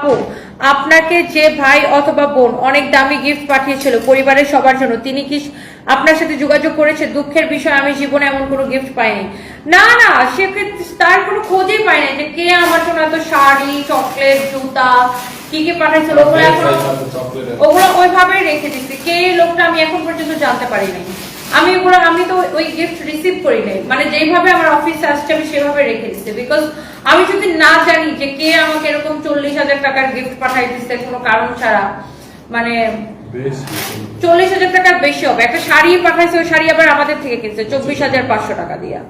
আপু আপনাকে যে ভাই অথবা বোন অনেক দামি গিফট পাঠিয়েছিল পরিবারের সবার জন্য তিনি কি আপনার সাথে যোগাযোগ করেছে? দুঃখের বিষয় আমি জীবনে এমন কোনো গিফট পাইনি। না না সে তার কোনো খোঁজই পাই নাই যে কে আমার জন্য এত শাড়ি চকলেট জুতা কি কি পাঠাইছিল ওগুলো এখন ওগুলো ওইভাবেই রেখে দিচ্ছি। কে লোকটা আমি এখন পর্যন্ত জানতে পারি নাই আমি ওগুলো আমি তো ওই গিফট রিসিভ করি নাই। মানে যেইভাবে আমার অফিস আসছে আমি সেভাবে রেখে দিচ্ছি বিকজ আমি যদি না জানি যে কে আমাকে এরকম চল্লিশ হাজার টাকার গিফট পাঠাই দিচ্ছে কোনো কারণ ছাড়া মানে চল্লিশ হাজার টাকার বেশি হবে। একটা শাড়ি পাঠাইছে ওই শাড়ি আবার আমাদের থেকে কিনছে চব্বিশ হাজার পাঁচশো টাকা দিয়া।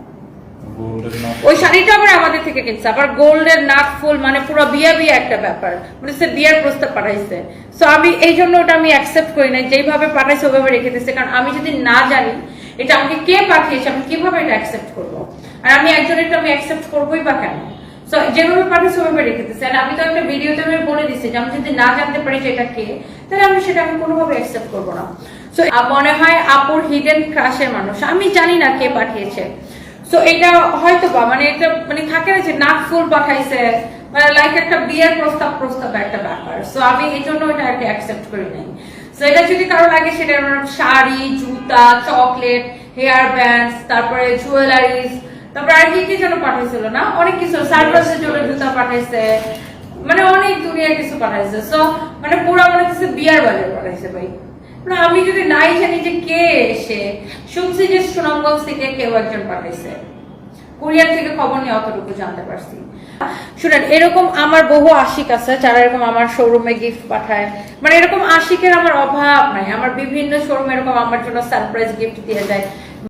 ওই শাড়িটা আবার আমাদের থেকে কিনছে, আবার গোল্ডের নাক ফুল মানে পুরো বিয়া বিয়া একটা ব্যাপার। মানে বিয়ার প্রস্তাব পাঠাইছে। সো আমি এই জন্য ওটা আমি অ্যাকসেপ্ট করি না যেইভাবে পাঠাইছে ওইভাবে রেখে দিচ্ছে কারণ আমি যদি না জানি এটা আমাকে কে পাঠিয়েছে, আমি কীভাবে এটা অ্যাকসেপ্ট করব? আর আমি একজনের আমি অ্যাকসেপ্ট বা কেন? সো যেভাবে পাঠিয়েছে ওইভাবে রেখে দিচ্ছে আর আমি তো একটা ভিডিওতে আমি বলে দিচ্ছি যে আমি যদি না জানতে পারি যে এটা কে, তাহলে আমি সেটা আমি কোনোভাবে অ্যাকসেপ্ট করব না। সো মনে হয় আপুর হিডেন ক্রাশের মানুষ। আমি জানি না কে পাঠিয়েছে। সো এটা হয়তো বা মানে এটা মানে থাকে না যে নাক ফুল পাঠাইছে মানে লাইক একটা বিয়ের প্রস্তাব প্রস্তাব একটা ব্যাপার। সো আমি এই জন্য এটা আর কি অ্যাকসেপ্ট করি নাই। সো এটা যদি কারও লাগে, সেটা শাড়ি, জুতা চকলেট হেয়ার ব্যান্ডস তারপরে জুয়েলারিজ তারপরে আর কি কি যেন পাঠাইছিল না? অনেক কিছু সার্কাসের জন্য জুতা পাঠাইছে। মানে অনেক দুনিয়ার কিছু পাঠাইছে। সো মানে পুরো মনে হচ্ছে বিয়ার বাজার পাঠাইছে ভাই। না, আমি যদি নাই জানি যে কে এসে, শুনছি যে সুনামগঞ্জ থেকে কেউ একজন পাঠাইছে। কোরিয়ার থেকে খবর নিয়ে অতটুকু জানতে পারছি। শুনেন, এরকম আমার বহু আশিক আছে, যারা এরকম আমার শোরুমে গিফট পাঠায়। মানে এরকম আশিকের আমার অভাব নাই। আমার বিভিন্ন শোরুম এরকম আমার জন্য সারপ্রাইজ গিফট দিয়ে যায়